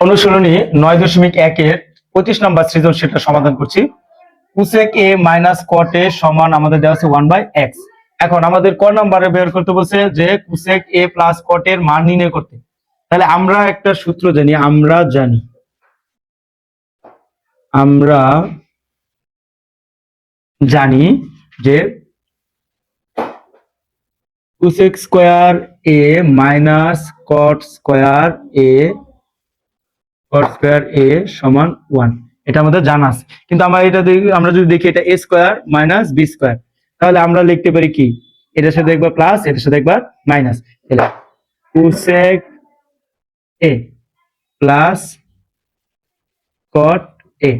অনুশীলনী নয় দশমিক একের পঁচিশ নম্বর সৃজনশীলটা সমাধান করছি। কুসেক এ মাইনাস কট এ সমান আমাদের দেওয়া আছে ওয়ান বাই এক্স। এখন আমাদের ক নম্বরে বের করতে বলছে যে কুসেক এ প্লাস কট এর মান নির্ণয় করতে। তাহলে আমরা একটা সূত্র জানি, আমরা জানি। আমরা জানি যে cosec square A minus cot square A cot square A সমান ওয়ান এটা আমাদের জানা আছে। কিন্তু আমরা এটা আমরা যদি দেখি এটা A square minus B square তাহলে আমরা লিখতে পারি কি? এটার সাথে একবার প্লাস এটার সাথে একবার মাইনাস তাহলে কুসেক এ প্লাস কট এ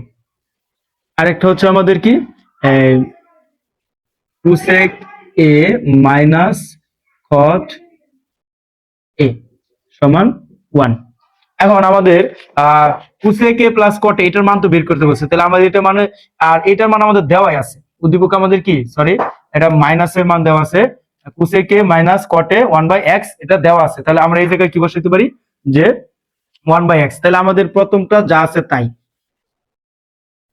আরেকটা হচ্ছে আমাদের কি? কুসেক এ মাইনাস কট এ সমান ওয়ান এখন আমাদের আহ প্লাস কট এটার মান তো বের করতে বলছে। তাহলে আমাদের এটা মানে আর এটার মান আমাদের দেওয়াই আছে। উদ্দীপক আমাদের কি? সরি এটা মাইনাসের মান দেওয়া আছে। কুসেক এ মাইনাস কটে ওয়ান বাই এক্স এটা দেওয়া আছে। তাহলে আমরা এই জায়গায় কি বসাইতে পারি? যে ওয়ান বাই এক্স তাহলে আমাদের প্রথমটা যা আছে তাই।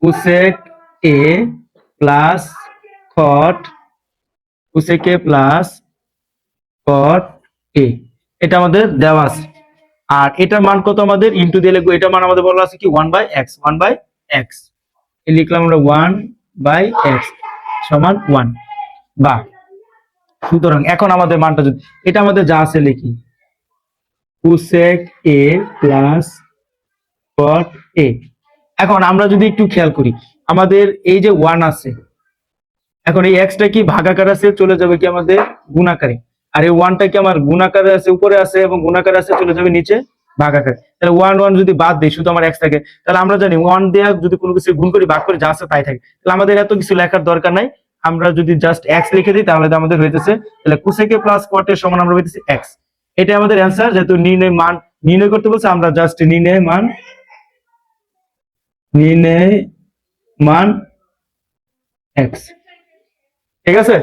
Cosec A plus cot cosec plus cot A. এটা আমাদের দেওয়া আছে। আর এটার মান কত আমাদের? ইন্টু দিয়ে লিখব। এটার মান আমাদের বলা আছে কি? One by X one by X লিখলাম আমরা ওয়ান বাই এক্স সমান ওয়ান বা সুতরাং এখন আমাদের মানটা যদি এটা আমাদের যা আছে লিখি। কুসেক এ প্লাস কট এ এখন আমরা যদি একটু খেয়াল করি, আমাদের এই যে ওয়ান আছে, এখন এই এক্সটা কি ভাগাকার আছে? চলে যাবে কি আমাদের গুণাকারে। আর এই ওয়ানটা কি আমার গুণাকারে আছে, উপরে আছে এবং গুণাকারে আছে, চলে যাবে নিচে ভাগাকারে। তাহলে ওয়ান ওয়ান যদি বাদ দেই, শুধু আমার এক্স থাকে, তাহলে আমরা জানি ওয়ান দেওয়া যদি কোনো কিছু গুণ করি, ভাগ করে, যা আছে তাই থাকে। তাহলে আমাদের এত কিছু লেখার দরকার নাই। আমরা যদি জাস্ট এক্স লিখে দিই, তাহলে আমাদের হইতেছে, তাহলে কুসেকে প্লাস কটের সমান আমরা হইতেছে এক্স এটা আমাদের অ্যান্সার যেহেতু নির্ণয় মান নির্ণয় করতে বলছে, আমরা জাস্ট নির্ণয় মান নির্ণয় মান এক্স ঠিক আছে?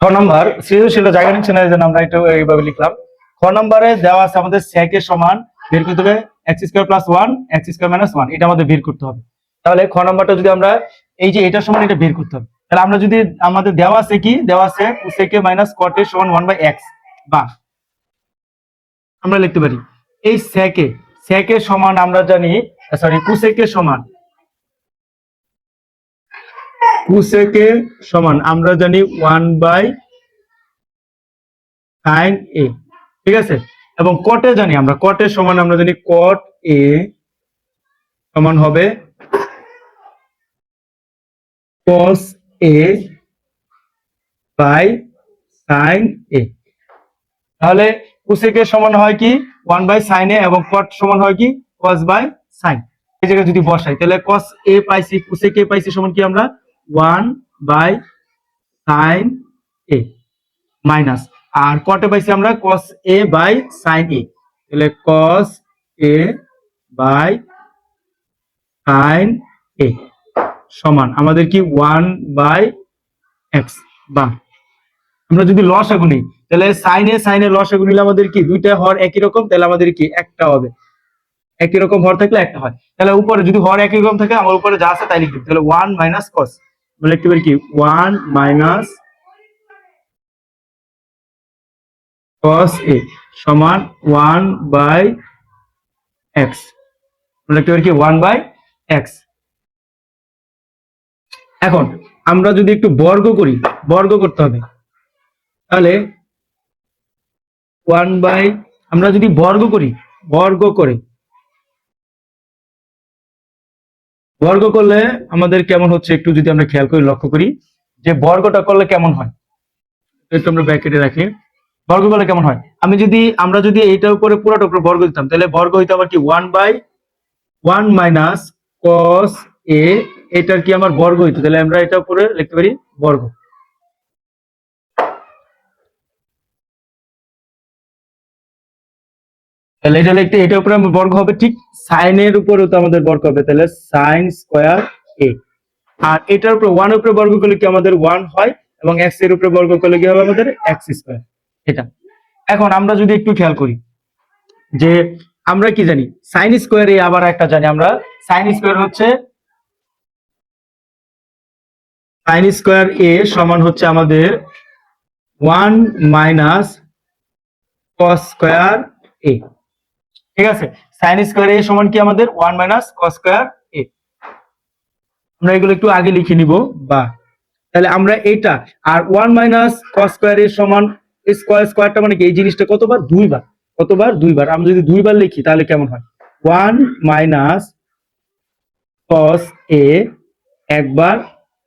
খ নম্বর সৃজনশীল জায়গা নিচ্ছে না জন্য আমরা একটু এইভাবে লিখলাম। খ নম্বরে দেওয়া আছে আমাদের সেকের সমান, বের করতে হবে X square plus one X square minus one এটা আমাদের বের করতে হবে। তাহলে খ নম্বরটা যদি আমরা এই যে এটার সমান এটা বের করতে হবে। তাহলে আমরা যদি আমাদের দেওয়া আছে কি? দেওয়া আছে সেকে মাইনাস কটে সমান ওয়ান বাই এক্স বা আমরা লিখতে পারি। এই সেকে সেকের সমান আমরা জানি সরি কুসেকের সমান কুসেকে সমান, আমরা জানি ওয়ান বাই সাইন এ ঠিক আছে? এবং কটে জানি আমরা কটের সমান আমরা জানি কট এ সমান হবে কস এ বাই সাইন এ তাহলে কুসেকের সমান হয় কি? ওয়ান বাই সাইন এ এবং কট সমান হয় কি? কস বাই সাইন এই জায়গায় যদি বসাই, তাহলে কস এ পাইছি, কুসেক পাইছি সমান কি আমরা? One by sine A, minus. আর কটে পাইছি আমরা? কস এ বাই সাইন এ তাহলে কস এ বাই সাইন এ সমান। আমাদের কি ওয়ান বাই এক্স? বা আমরা যদি লস আগুনি তাহলে সাইনে সাইনে লস আগুনিলে আমাদের কি? দুইটা হর একই রকম, তাহলে আমাদের কি? একটা হবে। একই রকম হর থাকলে একটা হয়। তাহলে উপরে যদি হর একই রকম থাকে, আমার উপরে যা আছে তাই লিখতে তাহলে ওয়ান মাইনাস কস লিখতে পারি কি? ওয়ান মাইনাস কস এ সমান ওয়ান বাই এক্স লিখতে পারি কি? ওয়ান বাই এক্স এখন আমরা যদি একটু বর্গ করি, বর্গ করতে হবে। তাহলে ওয়ান বাই, আমরা যদি বর্গ করি, বর্গ করে বর্গ করলে আমাদের কেমন হচ্ছে একটু যদি আমরা খেয়াল করি, লক্ষ্য করি, যে বর্গটা করলে কেমন হয়? একটু আমরা ব্যাকেটে রাখি। বর্গ করলে কেমন হয়? আমি যদি, আমরা যদি এইটার উপরে পুরোটা উপরে বর্গ দিতাম, তাহলে বর্গ হইতে আমার কি one by one minus cos A এটার কি আমার বর্গ হইতো? তাহলে আমরা এটা উপরে লিখতে পারি বর্গ। তাহলে এটা লিখতে এটার উপরে বর্গ হবে ঠিক সাইনের উপরেও তো আমাদের বর্গ হবে। তাহলে সাইন স্কোয়ার এ আর এটার উপরে ওয়ান উপরে বর্গ করলে কি আমাদের ওয়ান হয় এবং এক্সের উপরে বর্গ করলে কি হবে আমাদের এক্স স্কোয়ার এটা। এখন আমরা যদি একটু খেয়াল করি যে আমরা কি জানি? সাইন স্কোয়ার এ আবার একটা জানি আমরা। সাইন স্কোয়ার হচ্ছে সাইন স্কোয়ার এ সমান হচ্ছে আমাদের ওয়ান মাইনাস কস স্কোয়ার এ ঠিক আছে? সাইন স্কোয়ার এ সমান কি আমাদের? ওয়ান মাইনাস কস স্কোয়ার এ আমরা এগুলো একটু আগে লিখে নিব, বা। তাহলে আমরা এটা, আর ওয়ান মাইনাস কস স্কোয়ার এর সমান স্কোয়ার স্কোয়ারটা মানে কি? এই জিনিসটা কতবার? দুইবার। কতবার? দুইবার। আমরা যদি দুইবার লিখি, তাহলে কেমন হয়? ওয়ান মাইনাস কস এ একবার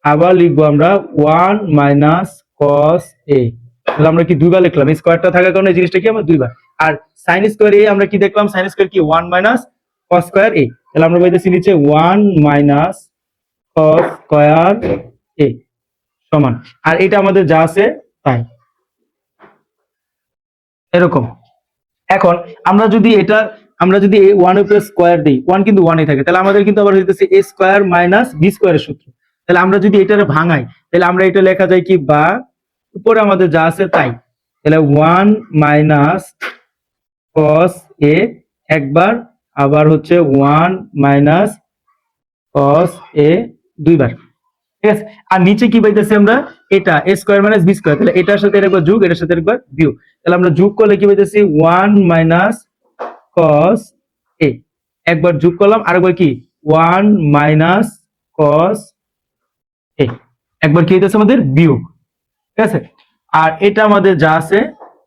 আবার লিখব আমরা ওয়ান মাইনাস কস এ তাহলে আমরা কি দুইবার লিখলাম? স্কোয়ারটা থাকার কারণে এই জিনিসটা কি? আমরা দুইবার। আর সাইন স্কোয়ার এ আমরা কি দেখলাম? সাইন স্কোয়ার কি? ওয়ান মাইনাস কস স্কোয়ার এ তাহলে আমরা বলতেছি নিচে ওয়ান মাইনাস কস স্কোয়ার এ সমান। আর এটা আমাদের যা আছে, তাই। এরকম। এখন আমরা যদি এটা, আমরা যদি ওয়ান উপরে স্কোয়ার দিই ওয়ান কিন্তু ওয়ানই থাকে, তাহলে আমাদের কিন্তু আবার হইতেছে এ স্কোয়ার মাইনাস বি স্কোয়ারের সূত্র। তাহলে আমরা যদি এটারে ভাঙাই, তাহলে আমরা এটা লেখা যায় কি? বা উপরে আমাদের যা আছে, তাই। তাহলে ওয়ান মাইনাস কস এ একবার, আবার হচ্ছে ওয়ান মাইনাস কস এ দুইবার। ঠিক আছে? আর নিচে কি পাইতেছি আমরা? এটা স্কোয়ার মাইনাস বি তাহলে এটার সাথে একবার যোগ, এটার সাথে একবার বিয়োগ। তাহলে আমরা যোগ করলে কি পাইতেছি? ওয়ান মাইনাস কস এ একবার যোগ করলাম, আরেকবার কি? ওয়ান মাইনাস কস এ একবার কি হইতেছে আমাদের? বিয়োগ। ঠিক আছে? আর এটা আমাদের যা আছে,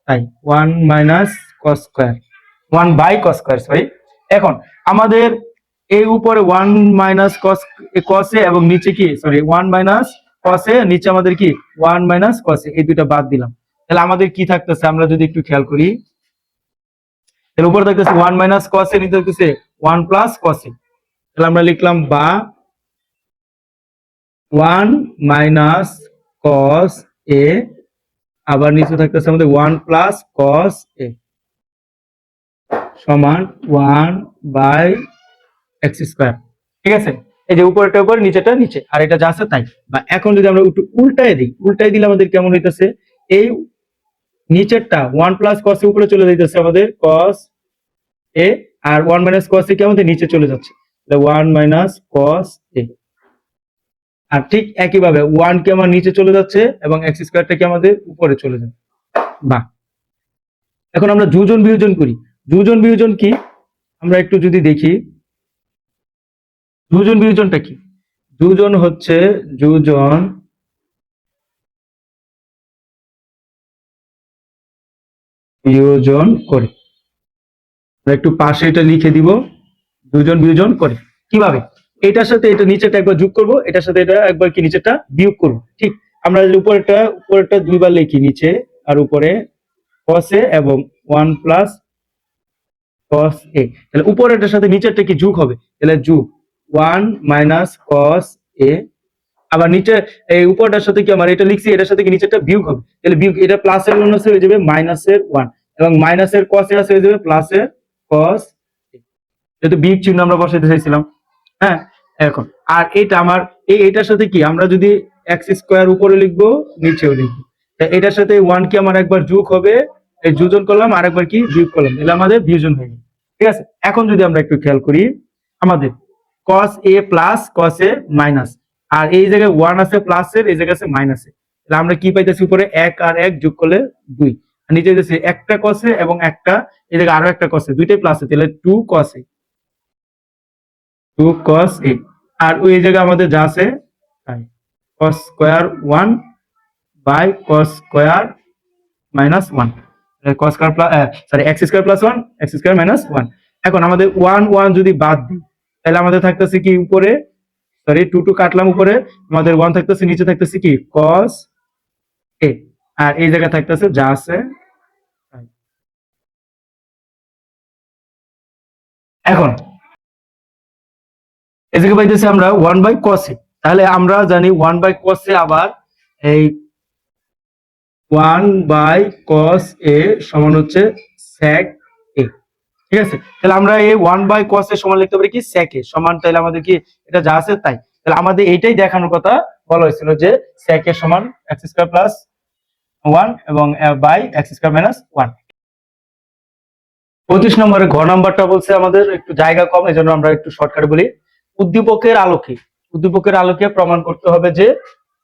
তাই one minus cos square one by cos square sorry এখন আমাদের এই উপরে ওয়ান মাইনাস কস কসে এবং নিচে কি? সরি ওয়ান মাইনাস কসে নিচে আমাদের কি? ওয়ান মাইনাস কসে এই দুইটা বাদ দিলাম। তাহলে আমাদের কি থাকতেছে? আমরা যদি একটু খেয়াল করি। তাহলে উপরে থাকতেছে ওয়ান মাইনাস কসে নিচে থাকতেছে ওয়ান প্লাস তাহলে আমরা লিখলাম বা ওয়ান মাইনাস কস এ আবার নিচে থাকতেছে আমাদের ওয়ান কস এ সমান ওয়ান বাই এক্স স্কোয়ার। ঠিক আছে? এই যে উপরেটা উপরে নিচেটা নিচে। আর এটা যা আছে তাই। বা এখন যদি আমরা একটু উল্টায় দিই, উল্টায় দিলে আমাদের কেমন হইতেছে? এই নিচেরটা ওয়ান প্লাস কস উপরে চলে যাইতেছে আমাদের কস এ, আর ওয়ান মাইনাস কস এ কি আমাদের নিচে চলে যাচ্ছে। ওয়ান মাইনাস কস এ। আর ঠিক একইভাবে ওয়ান কে আমার নিচে চলে যাচ্ছে এবং এক্স স্কোয়ারটা কি আমাদের উপরে চলে যাচ্ছে। বা এখন আমরা যোজন বিয়োজন করি। যোজন বিয়োজন কি? আমরা একটু যদি দেখি। দুজন বিয়োজনটা কি? দুজন হচ্ছে দুজন বিয়োজন করে। আমরা একটু পাশে এটা লিখে দিব, দুজন বিয়োজন করে। কীভাবে? এটার সাথে এটা নিচেটা একবার যোগ করব, এটার সাথে এটা একবার কি নিচেটা বিয়োগ করব। ঠিক, আমরা যদি উপরেরটা উপরেরটা দুইবার লিখি নিচে আর উপরে a এবং ওয়ান প্লাস cos a তাহলে উপরেরটার সাথে নিচেরটা কি যোগ হবে? তাহলে যোগ। ওয়ান মাইনাস cos a আবার নিচে এই উপরটার সাথে কি আমার এটা লিখছি, এটার সাথে কি নিচেরটা বিয়োগ হবে? তাহলে বিয়োগ, এটা প্লাসের আছে হয়ে যাবে মাইনাসের ওয়ান এবং মাইনাসের cos এ হয়ে যাবে প্লাসের a। যেহেতু বিয়োগ চিহ্ন আমরা বসাইতে চাইছিলাম। হ্যাঁ এখন। আর এটা আমার, এই এটার সাথে কি, আমরা যদি এক্স স্কোয়ার উপরে লিখব, নিচেও লিখব। এটার সাথে ওয়ান কি আমার একবার যোগ হবে? এই যোজন করলাম আর একবার কি? বিয়োগ করলাম। তাহলে আমাদের বিয়োজন হয়ে গেল। ঠিক আছে? এখন যদি আমরা একটু খেয়াল করি, আমাদের cos a plus cos a minus আর এই জায়গায় ওয়ান আছে প্লাস এর, এই জায়গায় আছে মাইনাসের তাহলে আমরা কি পাইতেছি উপরে? এক আর এক যোগ করলে দুই। নিচে হইতেছে একটা কসে এবং একটা, এই জায়গায় আরও একটা কসে দুইটাই প্লাস প্লাসে তাহলে টু কসে টু কস এ আর ওই জায়গায় আমাদের যা আছে, তাই। Cos square one by cos square minus one cos square plus sorry x square plus one x square minus one এখন আমাদের ওয়ান ওয়ান যদি বাদ দিই, তাহলে আমাদের থাকতেছে কি উপরে? সরি টু টু কাটলাম উপরে। আমাদের ওয়ান থাকতেছে, নিচে থাকতেছে কি? কস এ আর এই জায়গায় থাকতেছে যা আছে। এখন এদিকে পাইতেছি আমরা ওয়ান বাই কসে তাহলে আমরা জানি ওয়ান বাই কসে আবার এই ওয়ান বাই কস এ সমান হচ্ছে স্যাক এ। ঠিক আছে? তাহলে আমরা এই ওয়ান বাই কস এ সমান লিখতে পারি কি? Sec A. সমান তাহলে আমাদের কি এটা যা আছে তাই। তাহলে আমাদের এইটাই দেখানোর কথা বলা হয়েছিল যে স্যাক এর সমান এক্স স্কোয়ার প্লাস ওয়ান এবং by x square minus one পঁচিশ নম্বরে ঘ নাম্বারটা বলছে আমাদের একটু জায়গা কম এই জন্য আমরা একটু শর্টকাটে বলি। উদ্দীপকের আলোকে উদ্দীপকের আলোকে প্রমাণ করতে হবে যে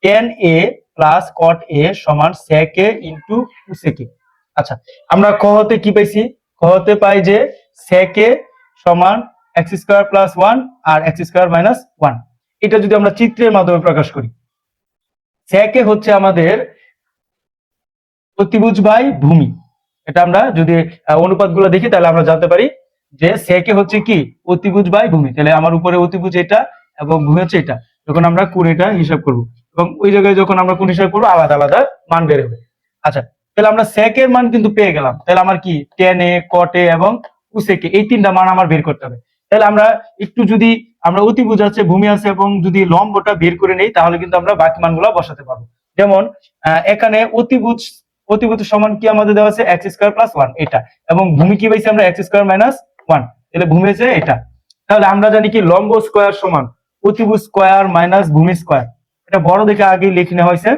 টেন এ প্লাস কট এ সমান সেক ইন্টু কুসেক এ আচ্ছা আমরা ক হতে কি পাইছি? ক হতে পাই যে সেক সমান এক্স স্কোয়ার প্লাস ওয়ান আর এক্স স্কোয়ার মাইনাস ওয়ান এটা যদি আমরা চিত্রের মাধ্যমে প্রকাশ করি। সেক হচ্ছে আমাদের অতিভুজ বাই ভূমি। এটা আমরা যদি অনুপাতগুলো দেখি, তাহলে আমরা জানতে পারি যে সেকে হচ্ছে কি? অতিভুজ বাই ভূমি। তাহলে আমার উপরে অতিভুজ এটা এবং ভূমি হচ্ছে এটা। যখন আমরা কোণ এটা হিসাব করব। এবং ওই জায়গায় যখন আমরা কোণ হিসাব করব, আলাদা আলাদা মান বের হবে। আচ্ছা তাহলে আমরা সেকের মান কিন্তু পেয়ে গেলাম। তাহলে আমার কি? টেনে কটে এবং কুসেকে এই তিনটা মান আমার বের করতে হবে। তাহলে আমরা একটু যদি, আমরা অতিভুজ আছে ভূমি আছে এবং যদি লম্বটা বের করে নেই, তাহলে কিন্তু আমরা বাকি মানগুলো বসাতে পারব। যেমন এখানে অতিভুজ অতিভুজ সমান কি আমাদের দেওয়া আছে? এক্স স্কোয়ার প্লাস ওয়ান এটা। এবং ভূমি কি পাইছি আমরা? এক্স স্কোয়ার মাইনাস ওয়ান তাহলে ভূমি হচ্ছে এটা। তাহলে আমরা জানি কি? লম্ব স্কোয়ার সমান অতিভুজ স্কোয়ার মাইনাস ভূমি স্কোয়ার এটা বড় দেখে আগেই লিখে নেওয়া হয়েছে।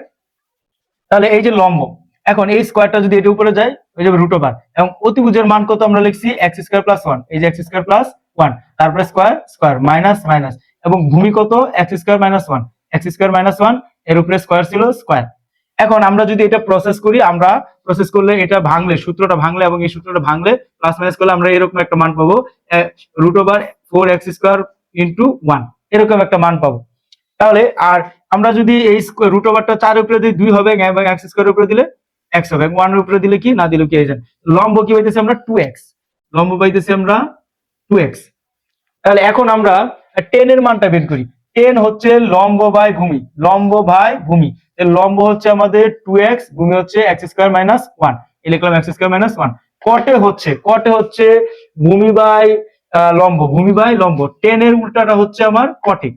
তাহলে এই যে লম্ব, এখন এই স্কোয়ারটা যদি এটা উপরে যায় হয়ে যাবে রুট ওভার এবং অতিভুজের মান কত আমরা লিখছি? এক্স স্কোয়ার প্লাস ওয়ান এই যে এক্স স্কোয়ার প্লাস ওয়ান তারপরে স্কোয়ার স্কোয়ার মাইনাস মাইনাস এবং ভূমি কত? X square minus one x square minus ওয়ানের উপরে স্কোয়ার ছিল স্কোয়ার এখন আমরা যদি এটা প্রসেস করি, আমরা প্রসেস করলে এটা ভাঙলে, সূত্রটা ভাঙলে এবং এই সূত্রটা ভাঙলে প্লাস মাইনাস করলে আমরা এরকম একটা মান পাবো root over four x square into one এরকম একটা মান পাবো। তাহলে আর আমরা যদি এই রুট ওভারটা চার উপরে দিই, দুই হবে এবং এক্স স্কোয়ার উপরে দিলে এক্স হবে। ওয়ান উপরে দিলে কি? না দিলে কি? যায় লম্ব কি পাইতেছি আমরা? টু এক্স লম্ব পাইতেছি আমরা টু এক্স তাহলে এখন আমরা টেন এর মানটা বের করি। টেন হচ্ছে লম্ব বাই ভূমি। লম্ব বাই ভূমি। লম্ব হচ্ছে আমাদের টু এক্স ভূমি হচ্ছে এক্স স্কোয়ার মাইনাস ওয়ান লিখলাম এক্স স্কোয়ার মাইনাস ওয়ান কটে হচ্ছে কটে হচ্ছে ভূমি বাই লম্ব, ভূমি বাই লম্ব। টেন এর উল্টাটা হচ্ছে আমার কটে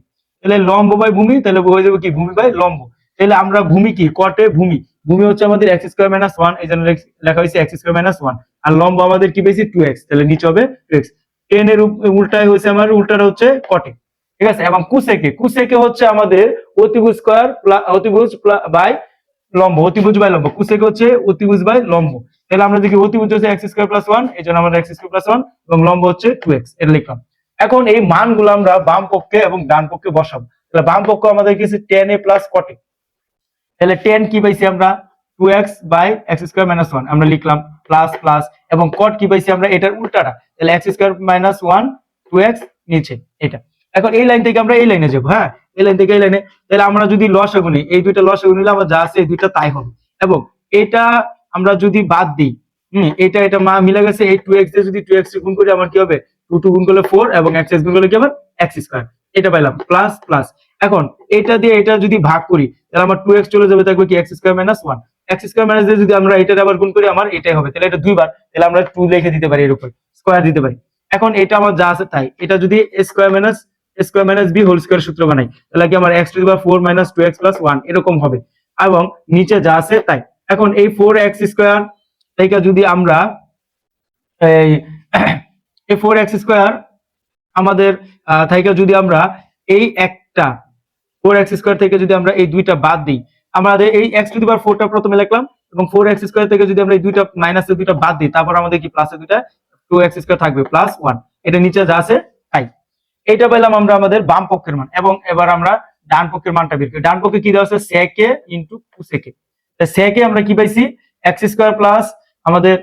তাহলে লম্ব বাই ভূমি, তাহলে হয়ে যাবে কি? ভূমি বাই লম্ব। তাহলে আমরা ভূমি কি? কটে ভূমি। ভূমি হচ্ছে আমাদের এক্স স্কোয়ার মাইনাস ওয়ান এই জন্য লেখা হয়েছে এক্স স্কোয়ার মাইনাস ওয়ান আর লম্ব আমাদের কি পেয়েছি টু এক্স তাহলে নিচে হবে টু এক্স টেন এর উল্টায় হচ্ছে আমার, উল্টাটা হচ্ছে কটে। ঠিক আছে? এবং কুসেকে কুসেকে হচ্ছে আমাদের অতিভুজ স্কোয়ার অতিভুজ বাই লম্ব, অতিভুজ বাই লম্ব। কুসেকে হচ্ছে অতিভুজ বাই লম্ব। তাহলে আমরা দেখি অতিভুজ হচ্ছে এক্স স্কোয়ার প্লাস ওয়ান এই জন্য আমাদের এক্স স্কোয়ার প্লাস ওয়ান এবং লম্ব হচ্ছে টু এক্স এটা লিখলাম। এখন এই মানগুলো আমরা বাম পক্ষে এবং ডান পক্ষে বসাবো। তাহলে বাম পক্ষ আমাদের কি টেন এ প্লাস কটে তাহলে টেন কি পাইছি আমরা? Two x by x square minus one আমরা লিখলাম প্লাস প্লাস এবং কট কি পাইছি আমরা? এটার উল্টাটা। তাহলে x square minus one two x নিচে, এটা। এখন এই লাইন থেকে আমরা এই লাইনে যাব হ্যাঁ? এই লাইন থেকে এই লাইনে তাহলে আমরা যদি লস গুনি এই দুইটা লস নিলে আমরা যা আছে এই দুইটা তাই হবে। এবং এটা আমরা যদি বাদ দিই হম, এটা এটা মা মিলে গেছে, এই টু এক্স যদি টু এক্স গুণ করি, আমার কি হবে? টু টু গুণ করলে ফোর এবং এক্স গুণ করলে কি হবে? এক্স স্কোয়ার এটা পাইলাম প্লাস প্লাস এখন, এটা দিয়ে এটা যদি ভাগ করি, তাহলে আমার টু এক্স চলে যাবে, থাকবে কি x square minus one x square minus দিয়ে যদি আমরা এটা আবার গুণ করি, আমার এটাই হবে। তাহলে এটা দুইবার, তাহলে আমরা টু লিখে দিতে পারি এর উপর স্কোয়ার দিতে পারি। এখন এটা আমার যা আছে তাই। এটা যদি square minus square minus b whole square সূত্র বানাই, তাহলে কি আমার এক্স টু বা four minus two x plus one এরকম হবে। এবং নিচে যা আছে তাই। এখন এই ফোর এক্স স্কোয়ার থেকে যদি আমরা এই এই ফোর এক্স স্কোয়ার আমাদের থেকে যদি আমরা এই একটা ফোর এক্স স্কোয়ার থেকে যদি আমরা এই দুইটা বাদ দিই, আমাদের এই এক্স টু দি পাওয়ার ফোরটা প্রথমে লিখলাম এবং ফোর এক্স স্কোয়ার থেকে যদি আমরা এই দুইটা মাইনাসের দুইটা বাদ দিই, তারপর আমাদের কি প্লাসের দুইটা টু এক্স স্কোয়ার থাকবে প্লাস ওয়ান এটা নিচে যা আছে, তাই। এটা পেলাম আমরা আমাদের বাম পক্ষের মান, এবং এবার আমরা ডান পক্ষের মানটা বের করি। ডান পক্ষে কি দেওয়া আছে সেকে ইন্টু কুসেকে সেকে আমরা কি পাইছি? এক্স স্কোয়ার প্লাস আমাদের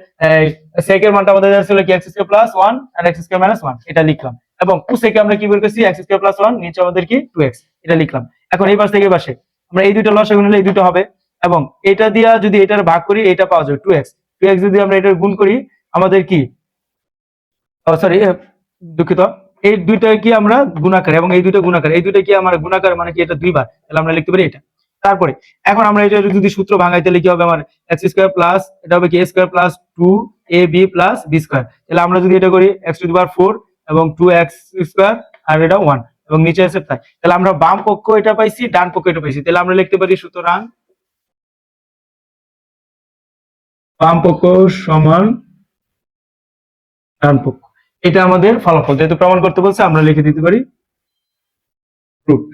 সেকের মানটা আমাদের ছিল কি? এক্স স্কোয়ার প্লাস ওয়ান আর এক্স স্কোয়ার মাইনাস ওয়ান এটা লিখলাম। এবং কুসেকে আমরা কি বের করছি? এক্স স্কোয়ার প্লাস ওয়ান নিচে আমাদের কি? টু এক্স এটা লিখলাম। এখন এই পাশ থেকে এই পাশে। আমরা এই দুইটা লসাগু নিলে এই দুটো হবে। এবং এটা দিয়া যদি এটার ভাগ করি, এটা পাওয়া যাবে টু এক্স টু এক্স যদি আমরা এটার গুণ করি, আমাদের কি? সরি দুঃখিত। এই দুইটা কি আমরা গুণাকার, এবং এই দুইটা গুণাকার। এই দুইটা কি আমার গুণাকার মানে কি? এটা দুইবার। তাহলে আমরা লিখতে পারি এটা। তারপরে, এখন আমরা এটা যদি সূত্র ভাঙাই, তাহলে কি হবে আমার এক্স স্কোয়ার প্লাস এটা হবে কি a square plus two a b plus b square তাহলে আমরা যদি এটা করি এক্স টু পাওয়ার ফোর এবং টু এক্স স্কোয়ার আর এটা ওয়ান এবং নিচে আছে তাই। তাহলে আমরা বাম পক্ষ এটা পাইছি, ডান পক্ষ এটা পাইছি। তাহলে আমরা লিখতে পারি সুতরাং বাম পক্ষ সমান ডান পক্ষ। এটা আমাদের ফলাফল। যেহেতু প্রমাণ করতে বলছে, আমরা লিখে দিতে পারি proof